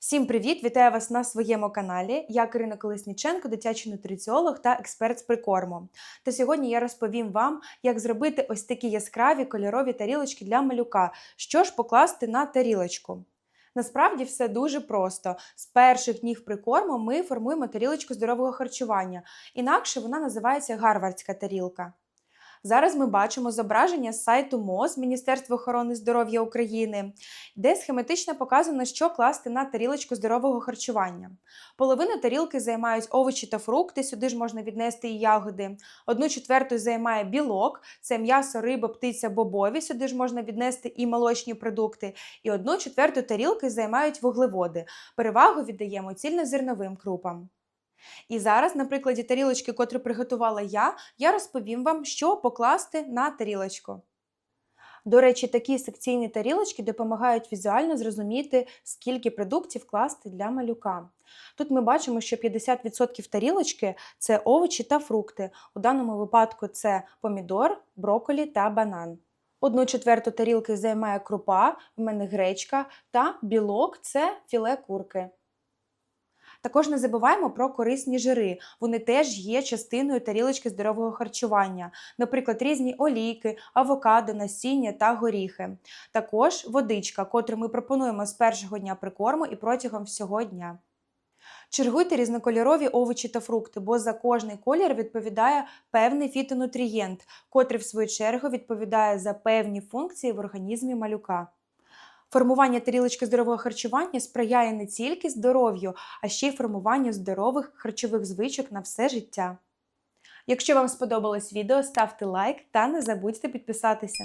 Всім привіт! Вітаю вас на своєму каналі. Я Карина Колесніченко, дитячий нутриціолог та експерт з прикорму. Та сьогодні я розповім вам, як зробити ось такі яскраві кольорові тарілочки для малюка. Що ж покласти на тарілочку? Насправді все дуже просто. З перших днів прикорму ми формуємо тарілочку здорового харчування, інакше вона називається гарвардська тарілка. Зараз ми бачимо зображення з сайту МОЗ Міністерства охорони здоров'я України, де схематично показано, що класти на тарілочку здорового харчування. Половину тарілки займають овочі та фрукти, сюди ж можна віднести і ягоди. Одну четверту займає білок, це м'ясо, риба, птиця, бобові, сюди ж можна віднести і молочні продукти. І одну четверту тарілки займають вуглеводи. Перевагу віддаємо цільнозерновим крупам. І зараз, на прикладі тарілочки, котру приготувала я, я розповім вам, що покласти на тарілочку. До речі, такі секційні тарілочки допомагають візуально зрозуміти, скільки продуктів класти для малюка. Тут ми бачимо, що 50% тарілочки це овочі та фрукти. У даному випадку це помідор, брокколі та банан. Одну четверту тарілки займає крупа, в мене гречка та білок це філе курки. Також не забуваємо про корисні жири. Вони теж є частиною тарілочки здорового харчування, наприклад, різні олійки, авокадо, насіння та горіхи. Також водичка, котру ми пропонуємо з першого дня прикорму і протягом всього дня. Чергуйте різнокольорові овочі та фрукти, бо за кожний колір відповідає певний фітонутрієнт, котрий, в свою чергу, відповідає за певні функції в організмі малюка. Формування тарілочки здорового харчування сприяє не тільки здоров'ю, а ще й формуванню здорових харчових звичок на все життя. Якщо вам сподобалось відео, ставте лайк та не забудьте підписатися.